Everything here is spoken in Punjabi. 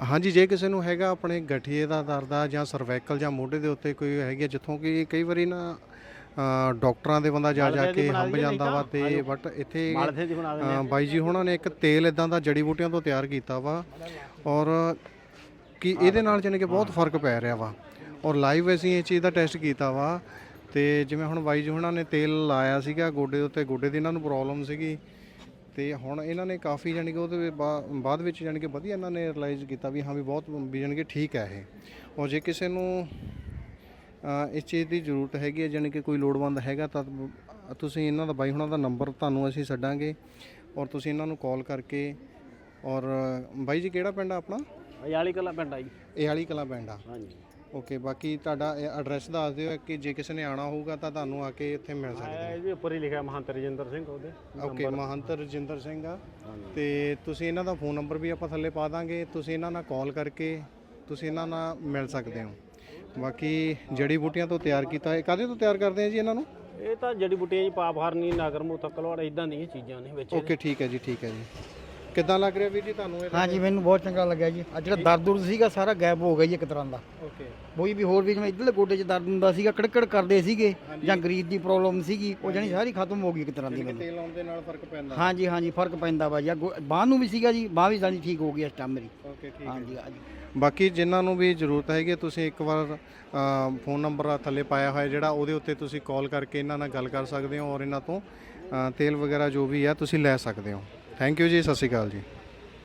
ਹਾਂਜੀ ਜੇ ਕਿਸੇ ਨੂੰ ਹੈਗਾ ਆਪਣੇ ਗਠੀਏ ਦਾ ਦਰਦ ਆ ਜਾਂ ਸਰਵਾਈਕਲ ਜਾਂ ਮੋਢੇ ਦੇ ਉੱਤੇ ਕੋਈ ਹੈਗੀ ਆ, ਜਿੱਥੋਂ ਕਿ ਕਈ ਵਾਰੀ ਨਾ ਅ, ਡਾਕਟਰਾਂ ਦੇ ਬੰਦਾ ਜਾ ਜਾ ਕੇ ਹੰਬ ਜਾਂਦਾ ਵਾ ਤੇ ਬਟ ਇੱਥੇ ਅ, ਬਾਈ ਜੀ ਹੁਣਾਂ ਨੇ ਇੱਕ ਤੇਲ ਇਦਾਂ ਦਾ ਜੜੀ ਬੂਟੀਆਂ ਤੋਂ ਤਿਆਰ ਕੀਤਾ ਵਾ ਔਰ ਕਿ ਇਹਦੇ ਨਾਲ ਜਾਣੀ ਕਿ ਬਹੁਤ ਫ਼ਰਕ ਪੈ ਰਿਹਾ ਵਾ ਔਰ ਲਾਈਵ ਅਸੀਂ ਇਹ ਚੀਜ਼ ਦਾ ਟੈਸਟ ਕੀਤਾ ਵਾ ਤੇ ਜਿਵੇਂ ਹੁਣ ਬਾਈ ਜੀ ਹੁਣਾਂ ਨੇ ਤੇਲ ਲਾਇਆ ਸੀਗਾ ਗੋਡੇ ਦੇ ਉੱਤੇ ਗੋਡੇ ਦੀ ਇਹਨਾਂ ਨੂੰ ਪ੍ਰੋਬਲਮ ਸੀਗੀ ਤੇ ਹੁਣ ਇਹਨਾਂ ਨੇ ਕਾਫੀ ਜਾਣੀ ਕਿ ਉਹਦੇ ਬਾ- ਬਾਅਦ ਵਿੱਚ ਜਾਣੀ ਕਿ ਵਧੀਆ ਇਹਨਾਂ ਨੇ ਰਿਅਲਾਈਜ਼ ਕੀਤਾ ਵੀ ਹਾਂ ਵੀ ਬਹੁਤ ਵੀ ਜਾਣੀ ਕਿ ਠੀਕ ਹੈ ਇਹ। ਔਰ ਜੇ ਕਿਸੇ ਨੂੰ ਅ, ਇਸ ਚੀਜ਼ ਦੀ ਜ਼ਰੂਰਤ ਹੈਗੀ ਹੈ ਜਾਣੀ ਕਿ ਕੋਈ ਲੋੜਵੰਦ ਹੈਗਾ ਤਾਂ ਤੁਸੀਂ ਇਹਨਾਂ ਦਾ ਬਾਈ ਹੁਣਾਂ ਦਾ ਨੰਬਰ ਤੁਹਾਨੂੰ ਅਸੀਂ ਛੱਡਾਂਗੇ ਔਰ ਤੁਸੀਂ ਇਹਨਾਂ ਨੂੰ ਕਾਲ ਕਰਕੇ ਔਰ ਬਾਈ ਜੀ ਕਿਹੜਾ ਪਿੰਡ ਆ ਆਪਣਾ? ਅਯਾਲੀ ਕਲਾ ਪਿੰਡ ਆ ਜੀ। ਇਹ ਵਾਲੀ ਕਲਾ ਪਿੰਡ ਆ। ਹਾਂਜੀ। ਓਕੇ ਬਾਕੀ ਤੁਹਾਡਾ ਐਡਰੈਸ ਦੱਸ ਦਿਓ ਕਿ ਜੇ ਕਿਸੇ ਨੇ ਆਣਾ ਹੋਊਗਾ ਤਾਂ ਤੁਹਾਨੂੰ ਆ ਕੇ ਇੱਥੇ ਮਿਲ ਸਕਦੇ ਇਹਦੇ ਉੱਪਰ ਹੀ ਲਿਖਿਆ ਮਹੰਤ ਰਜਿੰਦਰ ਸਿੰਘ ਉਹਦੇ ਓਕੇ ਮਹੰਤ ਰਜਿੰਦਰ ਸਿੰਘ ਆ। ਤੇ ਤੁਸੀਂ ਇਹਨਾਂ ਦਾ ਫੋਨ ਨੰਬਰ ਵੀ ਆਪਾਂ ਥੱਲੇ ਪਾ ਦਾਂਗੇ। ਤੁਸੀਂ ਇਹਨਾਂ ਨਾਲ ਕਾਲ ਕਰਕੇ ਤੁਸੀਂ ਇਹਨਾਂ ਨਾਲ ਮਿਲ ਸਕਦੇ ਹੋ। ਬਾਕੀ ਜੜੀ ਬੂਟੀਆਂ ਤੋਂ ਤਿਆਰ ਕੀਤਾ ਇਹ ਕਾਹਦੇ ਤੋਂ ਤਿਆਰ ਕਰਦੇ ਆ ਜੀ ਇਹਨਾਂ ਨੂੰ? ਇਹ ਤਾਂ ਜੜੀ ਬੂਟੀਆਂ ਜੀ ਪਾਪ ਹਰਨੀ ਨਾਗਰ ਮੂਤ ਕਲਵਾੜ ਇਦਾਂ ਦੀਆਂ ਚੀਜ਼ਾਂ ਨੇ ਵਿੱਚ। ਓਕੇ ਠੀਕ ਹੈ ਜੀ ਠੀਕ ਹੈ ਜੀ। ਕਿੱਦਾਂ ਲੱਗ ਰਿਹਾ ਵੀਰ ਜੀ ਤੁਹਾਨੂੰ ਇਹ? ਹਾਂਜੀ ਮੈਨੂੰ ਬਹੁਤ ਚੰਗਾ ਲੱਗਿਆ ਜੀ। ਆ ਜਿਹੜਾ ਦਰਦ ਦੁਰਦ ਸੀਗਾ ਸਾਰਾ ਗਾਇਬ ਹੋ ਗਿਆ ਜੀ ਇੱਕ ਤਰ੍ਹਾਂ ਦਾ। ਓਕੇ ਕੋਈ ਵੀ ਹੋਰ ਵੀ ਜਿਵੇਂ ਇੱਧਰਲੇ ਗੋਡੇ 'ਚ ਦਰਦ ਹੁੰਦਾ ਸੀਗਾ ਕੜਕੜ ਕਰਦੇ ਸੀਗੇ ਜਾਂ ਗਰੀਦ ਦੀ ਪ੍ਰੋਬਲਮ ਸੀਗੀ ਉਹ ਜਾਨੀ ਸਾਰੀ ਖਤਮ ਹੋ ਗਈ ਇੱਕ ਤਰ੍ਹਾਂ ਦੀ ਮੈਨੂੰ। ਤੇਲ ਲਾਉਣ ਦੇ ਨਾਲ ਫ਼ਰਕ ਪੈਂਦਾ। ਹਾਂਜੀ ਹਾਂਜੀ ਫ਼ਰਕ ਪੈਂਦਾ ਵਾ ਜੀ। ਬਾਹ ਨੂੰ ਵੀ ਸੀਗਾ ਜੀ ਬਾਹ ਵੀ ਜਾਨੀ ਠੀਕ ਹੋ ਗਈ ਇਸ ਟਾਈਮ ਮੇਰੀ। ਓਕੇ ਠੀਕ ਹਾਂਜੀ ਹਾਂਜੀ। ਬਾਕੀ ਜਿਨ੍ਹਾਂ ਨੂੰ ਵੀ ਜ਼ਰੂਰਤ ਹੈਗੀ ਤੁਸੀਂ ਇੱਕ ਵਾਰ ਫੋਨ ਨੰਬਰ ਥੱਲੇ ਪਾਇਆ ਹੋਇਆ ਜਿਹੜਾ ਉਹਦੇ ਉੱਤੇ ਤੁਸੀਂ ਕਾਲ ਕਰਕੇ ਇਹਨਾਂ ਨਾਲ ਗੱਲ ਕਰ ਸਕਦੇ ਹੋ ਔਰ ਇਹਨਾਂ ਤੋਂ ਤੇਲ ਵਗੈਰਾ ਜੋ ਵੀ ਆ ਤੁਸੀਂ ਲੈ ਸਕਦੇ ਹੋ। ਥੈਂਕ ਯੂ ਜੀ ਸਤਿ ਸ਼੍ਰੀ ਅਕਾਲ ਜੀ।